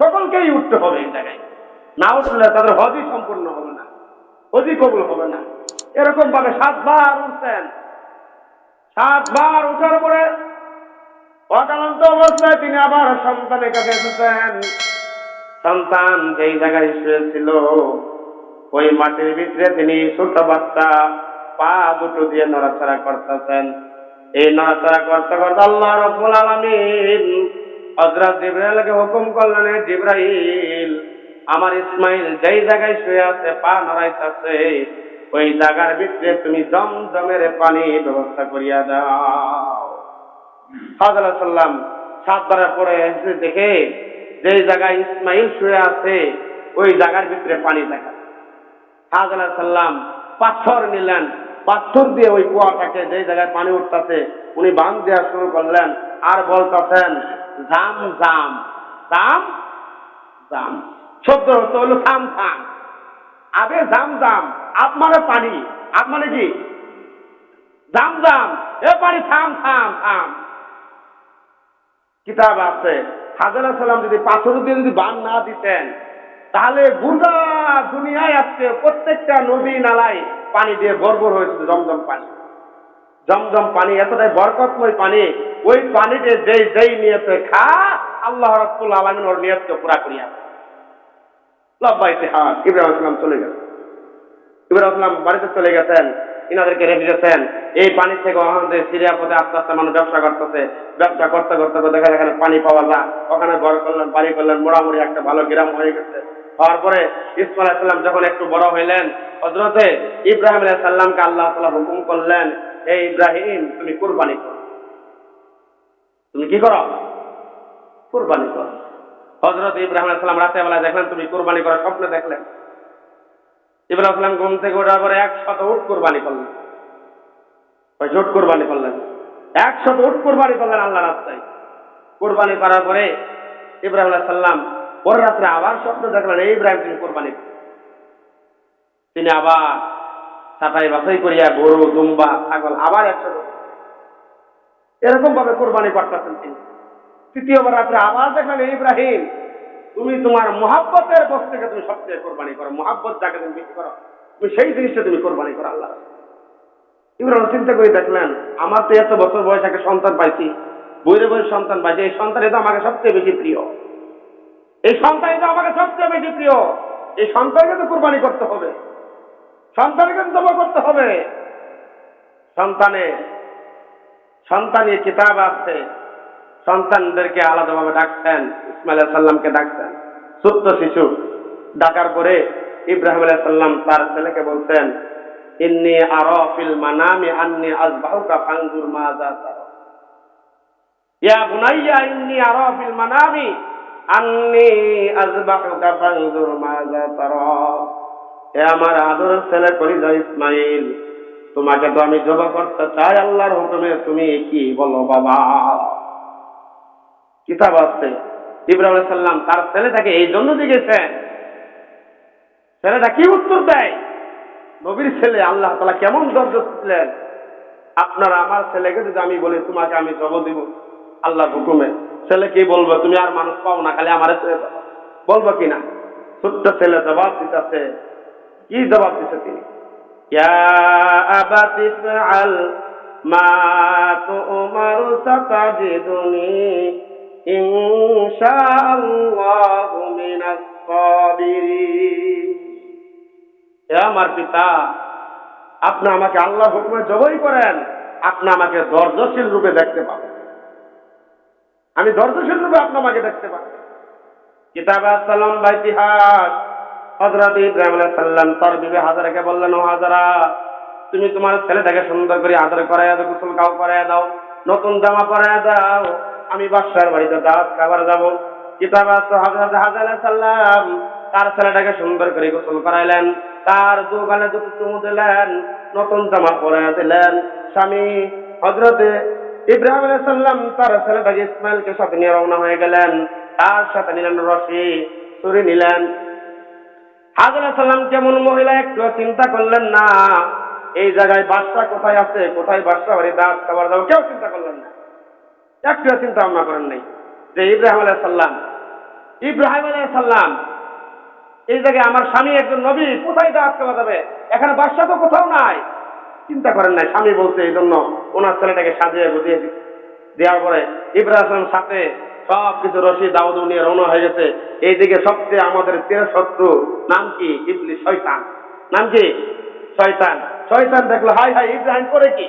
সকলকেই উঠতে হবে এই জায়গায়। না উঠলে তাদের হজই সম্পূর্ণ হবে না, হজই কবুল হবে না। এরকম ভাবে সাতবার উঠছেন। সাতবার উঠার পরে অকালান্ত অবস্থায় তিনি আবার সন্তানের কাছে এসেছেন। সন্তান যেই জায়গায় শুয়েছিল, ওই মাটির ভিতরে তিনি ছোট বাচ্চা, পা দুটো দিয়ে নড়াচড়া করতেছেন। এই নড়াচড়া করতে করতে আল্লাহ রব্বুল আলামিন হযরত জিব্রাইলকে হুকুম করলেন জিব্রাইল, আমার ইসমাইল যেই জায়গায় শুয়ে আছে, পা নড়াইতেছে, ওই জায়গার ভিতরে তুমি জমজমের পানি ব্যবস্থা করিয়া দাও। হাজরা সাল্লাম সাতবারের পরে এসে দেখে, যে জায়গায় ইসমাইল শুয়ে আছে, ওই জায়গার ভিতরে পানি দেখা হাজরা সাল্লাম পাথর নিলেন, পাথর দিয়ে ওই কুয়াটাকে যে জায়গায় পানি উঠতেছে, উনি বাঁধ দেওয়া শুরু করলেন, আর বলতেছেন জাম জাম জাম জাম। শব্দ হতো হলো থাম থাম। আবে জাম জাম পানি। মানে কি? জাম জাম, এ পানি থাম থাম থাম। কিতাব আছে। হাজার সালাম যদি পাথর দিয়ে যদি বান না দিতেন, তাহলে গোটা দুনিয়ায় আজকে প্রত্যেকটা নদী নালায় পানি দিয়ে বরবর হয়েছিল জমজম পানি। জমজম পানি, এতটাই বরকতময় পানি, ওই পানিতে যেই যেই নিয়েছে খা, আল্লাহ রব্বুল আলমিন ওর নিয়তকে পুরা করিয়া লব্বা ইতিহাস। ইব্রাহিম চলে গেছে ইব্রাহিম বাড়িতে চলে গেছেন, ইনাদেরকে রেখে এই পানি থেকে আমাদের সিরিয়া পথে আস্তে আস্তে মানুষ ব্যবসা করতেছে। ব্যবসা করতে করতে করতে এখানে পানি পাওয়া যায়। ওখানে ঘর করলেন, বাড়ি করলেন, মোড়ামুড়ি একটা ভালো গ্রাম হয়ে গেছে। হওয়ার পরে ইসমাল যখন একটু বড় হইলেন হজরতে ইব্রাহিম সাল্লামকে আল্লাহ তালা হুকুম করলেন এই ইব্রাহিম, তুমি কুরবানি করো। তুমি কি করো? কুরবানি করো। হজরত ইব্রাহিম সাল্লাম রাতে বেলায় দেখলেন, তুমি কুরবানি করার স্বপ্ন দেখলেন। ইব্রাহিম সাল্লাম ঘুম থেকে ওঠার পরে একশত উঠ কুরবানি করলেন। উট কোরবানি করলেন? একশত উট কোরবানি করলেন আল্লাহ রাস্তায়। কোরবানি করার পরে ইব্রাহিম সাল্লাম পরের রাত্রে আবার স্বপ্ন দেখলেন এই ইব্রাহিম তিনি কোরবানি তিনি আবার ছাটাই বাছাই করিয়া গরু, দুম্বা, ছাগল আবার একশো এরকম ভাবে কোরবানি করতেছেন তিনি। তৃতীয়বার রাত্রে আবার দেখলেন, ইব্রাহিম, তুমি তোমার মহাব্বতের বস্তু থেকে তুমি সবচেয়ে কোরবানি করো। মহাব্বত যাকে তুমি বেশি করো, তুমি সেই জিনিসটা তুমি কোরবানি করো আল্লাহ ইব্রাহিম চিন্তা করে দেখলেন, আমার তো এত বছর বয়স একটা সন্তান পাইছি, বইরে বইয়ের সন্তান পাইছি। এই সন্তান তো আমাকে সবচেয়ে বেশি প্রিয়। এই সন্তান তো আমাকে সবচেয়ে বেশি প্রিয়। এই সন্তানকে তো কোরবানি করতে হবে। সন্তানকে জমা করতে হবে। সন্তানে সন্তানের কিতাব আছে সন্তানদেরকে আলাদাভাবে ডাকছেন, ইসমাইল সাল্লামকে ডাকছেন। ছোট্ট শিশু ডাকার পরে ইব্রাহিম আলাইহিস সাল্লাম তার ছেলেকে বলছেন, ইন্নি আরা ফিল মানামি আন্নি আযবাহুকা ফানজুর মাযা তারা। ইয়া বুনাইয়া ইন্নি আরা ফিল মানামি আন্নি আযবাহুকা ফানজুর মাযা হে আমার আদরের ছেলে কলিজা ইসমাইল। তোমাকে তো আমি জবা করতে চাই, আল্লাহর হুকুমে। তুমি কি বলো বাবা? কিতাব আছে। ইব্রাহিম সাল্লাম তার ছেলেটাকে এই জন্য জিজ্ঞেসেন, ছেলেটা কি উত্তর দেয়? নবীর ছেলে আল্লাহ তালা কেমন দর্জ ছিলেন আপনার আমার ছেলেকে যদি আমি বলি, তোমাকে আমি জব দিব আল্লাহর হুকুমে। ছেলে কি বলব? তুমি আর মানুষ পাও না, খালি আমার ছেলে বলব কিনা? ছোট্ট ছেলে জবাব দিতেছে কি জবাব দিচ্ছে তিনি। আমার পিতা আপনি আমাকে আল্লাহ হুকুমে জবই করেন আপনি আমাকে ধৈর্যশীল রূপে দেখতে পাবেন আমি ধৈর্যশীল রূপে আপনি আমাকে দেখতে পাবেন কিতাব সালাম বা ইতিহাস হজরত ইব্রাহিম আলাইহিস সাল্লাম তার বিবে হাজারাকে বললেন, ও হাজারা, তুমি তোমার ছেলেটাকে সুন্দর করে আদর করাইয়া দাও গোসল খাও করাইয়া দাও, নতুন জামা পরাইয়া দাও, আমি বাদশার বাড়িতে দাওয়াত খাবার যাব। কিতাব আছে হজরত হাজার সাল্লাম তার ছেলেটাকে সুন্দর করে গোসল করাইলেন, তার দোকানে দুটো চুমু দিলেন, নতুন জামা পরাইয়া দিলেন। স্বামী হজরতে ইব্রাহিম আলাইহিস সাল্লাম তার ছেলেটাকে ইসমাইলকে সাথে নিয়ে রওনা হয়ে গেলেন, তার সাথে নিলেন রশি, ছুরি নিলেন হাজার সাল্লাম কেমন মহিলা একটু চিন্তা করলেন না। এই জায়গায় বাদশা কোথায় আছে? কোথায় বাদশা? বাড়ি দাস খাবার দাও। কেউ চিন্তা করলেন না। একটু চিন্তা ভাবনা করেন নাই। যে ইব্রাহিম আলাহ সাল্লাম ইব্রাহিম আলাইহিস সালাম, এই জায়গায় আমার স্বামী একজন নবী, কোথায় দাওয়াত খাওয়া যাবে? এখানে বাসা তো কোথাও নাই। চিন্তা করেন নাই। স্বামী বলছে, এই জন্য ওনার ছেলেটাকে সাজিয়ে দিচ্ছে দেওয়ার পরে ইব্রাহিম সাথে সব কিছু রশি দাউদ নিয়ে রওনা হয়ে গেছে। এইদিকে সবচেয়ে আমাদের তেরো শত্রু, নাম কি? ইবলি শয়তান। নাম কি? শয়তান। শয়তান দেখল, হাই হাই, ইব্রাহিম করে কি?